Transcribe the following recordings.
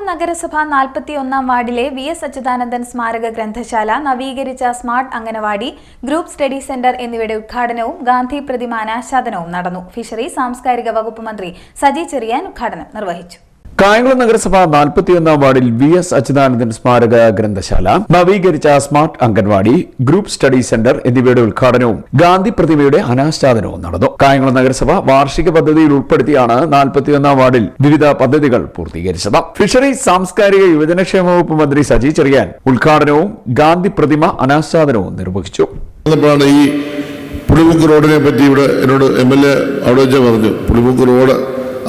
കായംകുളം നഗരസഭ നാൽപ്പത്തിയൊന്നാം വാർഡിലെ V S Achuthanandan സ്മാരക ഗ്രന്ഥശാല നവീകരിച്ച smart anganwadi group study centre എന്നിവയുടെ ഉദ്ഘാടനവും ഗാന്ധി പ്രതിമാനാശാദനവും നടന്നു. ഫിഷറി സാംസ്കാരിക വകുപ്പ് മന്ത്രി സജി ചെറിയാൻ ഉദ്ഘാടനം നിർവഹിച്ചു. കായംകുളം നഗരസഭ നാൽപ്പത്തിയൊന്നാം വാർഡിൽ വി എസ് അച്യുതാനന്ദൻ സ്മാരക ഗ്രന്ഥശാല നവീകരിച്ച smart anganwadi group study centre എന്നിവയുടെ ഉദ്ഘാടനവും ഗാന്ധി പ്രതിമയുടെ അനാച്ഛാദനവും നടന്നു. കായംകുളം നഗരസഭ വാർഷിക പദ്ധതിയിൽ ഉൾപ്പെടുത്തിയാണ് നാൽപ്പത്തിയൊന്നാം വാർഡിൽ വിവിധ പദ്ധതികൾ പൂർത്തീകരിച്ചത്. ഫിഷറീസ് സാംസ്കാരിക യുവജനക്ഷേമ വകുപ്പ് മന്ത്രി സജി ചെറിയാൻ ഉദ്ഘാടനവും ഗാന്ധി പ്രതിമ അനാച്ഛാദനവും നിർവഹിച്ചു. പുളിമുക്ക് റോഡിനെ പറ്റി ഇവിടെ എന്നോട് എം എൽ എ അവിടെ വെച്ച് പറഞ്ഞു. പുളിമുക്ക് റോഡ്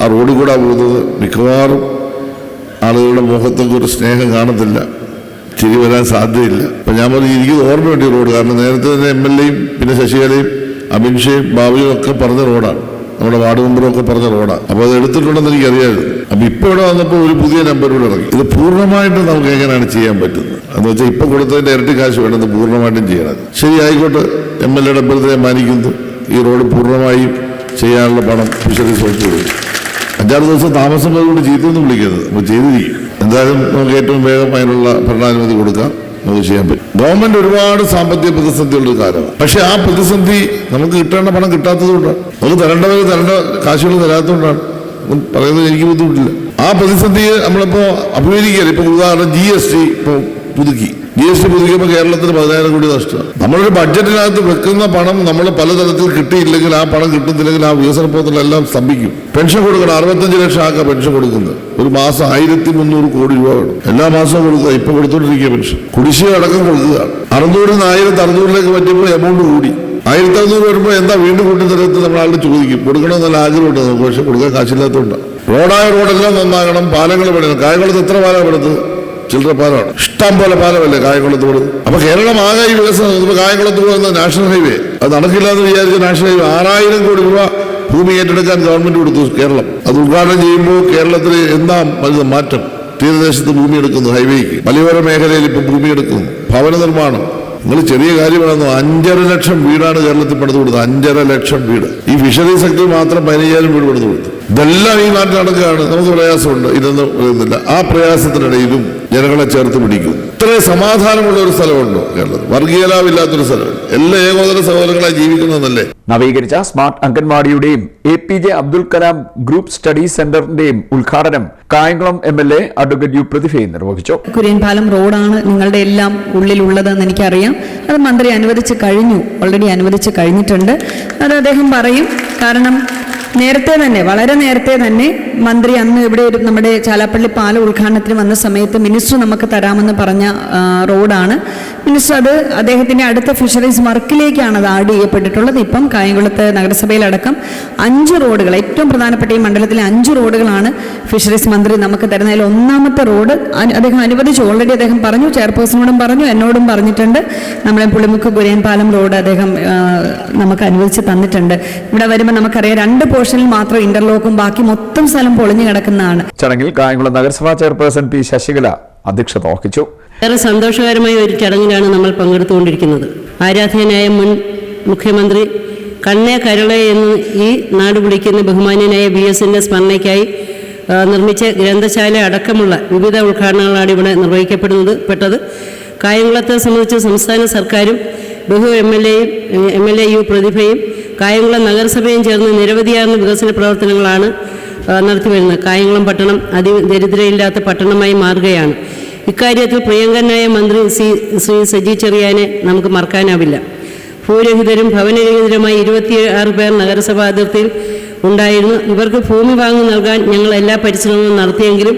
ആ റോഡിൽ കൂടെ പോകുന്നത് മിക്കവാറും ആളുകളുടെ മുഖത്തൊക്കെ ഒരു സ്നേഹം കാണത്തില്ല. ചിരി വരാൻ സാധ്യതയില്ല. അപ്പം ഞാൻ പറഞ്ഞു എനിക്ക് ഓർമ്മയുണ്ട് ഈ റോഡ്. കാരണം നേരത്തെ തന്നെ എം എൽ എയും പിന്നെ ശശികലയും അമിൻഷയും ബാബുയും ഒക്കെ പറഞ്ഞ റോഡാണ്. നമ്മുടെ വാർഡ് മെമ്പറും ഒക്കെ പറഞ്ഞ റോഡാണ്. അപ്പോൾ അത് എടുത്തിട്ടുണ്ടെന്ന് എനിക്കറിയാമായിരുന്നു. അപ്പം ഇപ്പോൾ ഇവിടെ വന്നപ്പോൾ ഒരു പുതിയ നമ്പർ ഇവിടെ ഇറങ്ങി. ഇത് പൂർണമായിട്ടും നമുക്ക് എങ്ങനെയാണ് ചെയ്യാൻ പറ്റുന്നത്? എന്ന് വെച്ചാൽ ഇപ്പം കൊടുത്തതിന്റെ ഇരട്ടി കാശ് വേണ്ടത് പൂർണമായിട്ടും ചെയ്യണം. ശരി ആയിക്കോട്ടെ. എം എൽ എയുടെ അഭ്യർത്ഥനയെ മാനിക്കുന്നു. ഈ റോഡ് പൂർണമായും ചെയ്യാനുള്ള പണം ഫിഷറീസ് വകുപ്പ് കൊടുക്കും അഞ്ചാറ് ദിവസം താമസം അതുകൊണ്ട് ചീത്തയൊന്നും വിളിക്കരുത്. അപ്പോൾ ചെയ്തിരിക്കും. എന്തായാലും നമുക്ക് ഏറ്റവും വേഗം അതിനുള്ള ഭരണാനുമതി കൊടുക്കാം. നമുക്ക് ചെയ്യാൻ പറ്റും. ഗവൺമെന്റ് ഒരുപാട് സാമ്പത്തിക പ്രതിസന്ധിയുള്ള കാലമാണ്. പക്ഷെ ആ പ്രതിസന്ധി നമുക്ക് കിട്ടേണ്ട പണം കിട്ടാത്തത് കൊണ്ടാണ് നമുക്ക് തരേണ്ടവർ തരേണ്ട കാശുകൾ തരാത്തതുകൊണ്ടാണ്. പറയുന്നത് എനിക്ക് ബുദ്ധിമുട്ടില്ല. ആ പ്രതിസന്ധിയെ നമ്മളിപ്പോ അഭിമുഖീകരിക്കുകയാണ് ഇപ്പൊ ഉദാഹരണം ജി എസ് ടി ഇപ്പോൾ പുതുക്കി. ജി എസ് ടി പുതുക്കിയപ്പോൾ കേരളത്തിന് പതിനായിരം കോടി നഷ്ടം. നമ്മളൊരു ബഡ്ജറ്റിനകത്ത് വെക്കുന്ന പണം നമ്മൾ പലതരത്തിൽ കിട്ടിയില്ലെങ്കിൽ ആ പണം കിട്ടുന്നില്ലെങ്കിൽ ആ വികസന പ്രവർത്തനങ്ങളെല്ലാം സ്തംഭിക്കും. പെൻഷൻ കൊടുക്കണം. അറുപത്തഞ്ച് ലക്ഷം ആക്കാം പെൻഷൻ കൊടുക്കുന്നത്. ഒരു മാസം ആയിരത്തി മുന്നൂറ് കോടി രൂപ വേണം. എല്ലാ മാസവും കൊടുക്കുക. ഇപ്പൊ കൊടുത്തോണ്ടിരിക്കുക പെൻഷൻ. കുടിശ്ശിക അടക്കം കൊടുക്കുകയാണ്. അറുന്നൂറിൽ നിന്ന് ആയിരത്തി അറുന്നൂറിലേക്ക് പറ്റിയപ്പോൾ എമൗണ്ട് കൂടി. ആയിരത്തി അറുന്നൂറ് വരുമ്പോൾ എന്താ വീണ്ടും കൂട്ടി തരത്ത് നമ്മൾ ആളുടെ ചോദിക്കും. കൊടുക്കണമെന്നുള്ള ആഗ്രഹമുണ്ട് നമുക്ക്. പക്ഷെ കൊടുക്കാൻ കാശില്ലാത്തതുകൊണ്ടാണ്. റോഡായ റോഡെല്ലാം നന്നാകണം. പാലങ്ങൾ പണിയണം. കായകുളത്ത് എത്ര പാലം പണിത് ചില്ലറ പാലമാണ്. ഇഷ്ടം പോലെ പാലമല്ലേ കായംകുളത്ത് പോകുന്നത് അപ്പൊ കേരളം ആകെ ഈ വികസനം ഇപ്പൊ കായംകുളത്ത് പോകുന്ന നാഷണൽ ഹൈവേ. അത് നടക്കില്ലാന്ന് വിചാരിച്ച നാഷണൽ ഹൈവേ ആറായിരം കോടി രൂപ ഭൂമി ഏറ്റെടുക്കാൻ ഗവൺമെന്റ് കൊടുത്തു കേരളം. അത് ഉദ്ഘാടനം ചെയ്യുമ്പോൾ കേരളത്തിൽ എന്താ വലുത് മാറ്റം? തീരദേശത്ത് ഭൂമി എടുക്കുന്നു ഹൈവേക്ക്. മലയോര മേഖലയിൽ ഇപ്പൊ ഭൂമി എടുക്കുന്നു. ഭവന നിർമ്മാണം. നിങ്ങൾ ചെറിയ കാര്യമാണെന്നോ അഞ്ചര ലക്ഷം വീടാണ് കേരളത്തിൽ പണിത് കൊടുത്തത്. അഞ്ചര ലക്ഷം വീട്. ഈ ഫിഷറി സെക്ടറിൽ മാത്രം പതിനയ്യായിരം വീട് പണിത് കൊടുത്തു. ഇതെല്ലാം ഈ നാട്ടിൽ നടക്കുകയാണ്. നമുക്ക് പ്രയാസമുണ്ട്. ഇതൊന്നും പറയുന്നില്ല. ആ പ്രയാസത്തിനിടയിലും ജനങ്ങളെ ചേർത്ത് പിടിക്കും. ഇത്രയും സമാധാനമുള്ള ഒരു സ്ഥലമുണ്ടോ കേരളത്തിൽ. വർഗീയലാവില്ലാത്തൊരു സ്ഥലം എല്ലാ ഏകോദര സഹോദരങ്ങളായി ജീവിക്കുന്നതല്ലേ? നവീകരിച്ച smart അംഗൻവാടിയുടെയും A P J Abdul Kalam group study സെന്ററിന്റെയും ഉദ്ഘാടനം Kayamkulam M L A advocate U പ്രതിഭയെ നിർവഹിച്ചു. കുര്യൻപാലം റോഡാണ് നിങ്ങളുടെ എല്ലാം ഉള്ളിലുള്ളതെന്ന് എനിക്കറിയാം. അത് മന്ത്രി അനുവദിച്ച് കഴിഞ്ഞു. ഓൾറെഡി അനുവദിച്ച് കഴിഞ്ഞിട്ടുണ്ട്. അത് അദ്ദേഹം പറയും. കാരണം നേരത്തെ തന്നെ വളരെ നേരത്തെ തന്നെ മന്ത്രി അന്ന് ഇവിടെ ഒരു നമ്മുടെ ചാലാപ്പള്ളി പാല ഉദ്ഘാടനത്തിന് വന്ന സമയത്ത് മിനിസ്റ്റർ നമുക്ക് തരാമെന്ന് പറഞ്ഞ റോഡാണ്. മിനിസ്റ്റർ അത് അദ്ദേഹത്തിന്റെ അടുത്ത ഫിഷറീസ് വർക്കിലേക്കാണ് അത് ആഡ് ചെയ്യപ്പെട്ടിട്ടുള്ളത്. ഇപ്പം കായംകുളത്ത് നഗരസഭയിലടക്കം അഞ്ച് റോഡുകൾ ഏറ്റവും പ്രധാനപ്പെട്ട ഈ മണ്ഡലത്തിലെ അഞ്ച് റോഡുകളാണ് ഫിഷറീസ് മന്ത്രി നമുക്ക് തരുന്നതിൽ ഒന്നാമത്തെ റോഡ് അദ്ദേഹം അനുവദിച്ചു. ഓൾറെഡി അദ്ദേഹം പറഞ്ഞു ചെയർപേഴ്സണോടും പറഞ്ഞു എന്നോടും പറഞ്ഞിട്ടുണ്ട്. നമ്മളെ പുളിമുക്ക് കുര്യൻ പാലം റോഡ് അദ്ദേഹം നമുക്ക് അനുവദിച്ച് തന്നിട്ടുണ്ട്. ഇവിടെ വരുമ്പോൾ നമുക്കറിയാം രണ്ട് പോർഷനിൽ മാത്രം ഇന്റർലോക്കും ബാക്കി മൊത്തം സ്ഥലം പൊളിഞ്ഞു കിടക്കുന്നതാണ്. ചടങ്ങിൽ കായംകുളം നഗരസഭാ ചെയർപേഴ്സൺ പി ശശികല അധ്യക്ഷത വഹിച്ചു. ഏറെ സന്തോഷകരമായ ഒരു ചടങ്ങിലാണ് നമ്മൾ പങ്കെടുത്തുകൊണ്ടിരിക്കുന്നത്. ആരാധനായ മുൻ മുഖ്യമന്ത്രി കണ്ണേ കരളെ എന്ന് ഈ നാട് വിളിക്കുന്ന ബഹുമാന്യനായ ബി എസിന്റെ സ്മരണയ്ക്കായി നിർമ്മിച്ച ഗ്രന്ഥശാല അടക്കമുള്ള വിവിധ ഉദ്ഘാടനങ്ങളാണ് ഇവിടെ നിർവഹിക്കപ്പെടുന്നത് പെട്ടത്. കായംകുളത്തെ സംബന്ധിച്ച് സംസ്ഥാന സർക്കാരും ബഹു എം എൽ എയും എം എൽ എ യു പ്രതിഭയും കായംകുളം നഗരസഭയും ചേർന്ന് നിരവധിയാർന്ന വികസന പ്രവർത്തനങ്ങളാണ് നടത്തിവരുന്നത്. കായംകുളം പട്ടണം അതിദരിദ്രയില്ലാത്ത പട്ടണമായി മാറുകയാണ്. ഇക്കാര്യത്തിൽ പ്രിയങ്കരനായ മന്ത്രി സി ശ്രീ സജി ചെറിയാനെ നമുക്ക് മറക്കാനാവില്ല. ഭൂരഹിതരും ഭവനരഹിതരുമായി ഇരുപത്തി ആറ് പേർ നഗരസഭാ അതിർത്തിയിൽ ഉണ്ടായിരുന്നു. ഇവർക്ക് ഭൂമി വാങ്ങി നൽകാൻ ഞങ്ങൾ എല്ലാ പരിശ്രമങ്ങളും നടത്തിയെങ്കിലും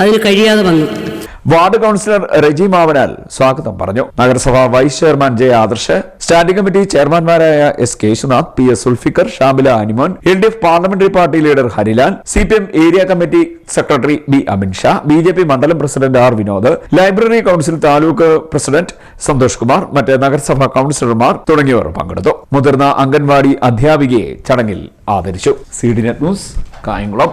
അതിന് കഴിയാതെ വന്നു. വാർഡ് കൗൺസിലർ റെജി മാവനാൽ സ്വാഗതം പറഞ്ഞു. നഗരസഭാ vice chairman J Adarsh standing committee ചെയർമാൻമാരായ S Keshunath P S Sulfikar Shamila Animon L D F parliamentary party leader Harilal C P M area committee secretary B Aminsha B J P മണ്ഡലം president R Vinod library council taluk president Santhosh Kumar മറ്റ് നഗരസഭാ കൌൺസിലർമാർ തുടങ്ങിയവർ പങ്കെടുത്തു. മുതിർന്ന അംഗൻവാടി അധ്യാപികയെ ചടങ്ങിൽ ആദരിച്ചു. C D net news Kayamkulam.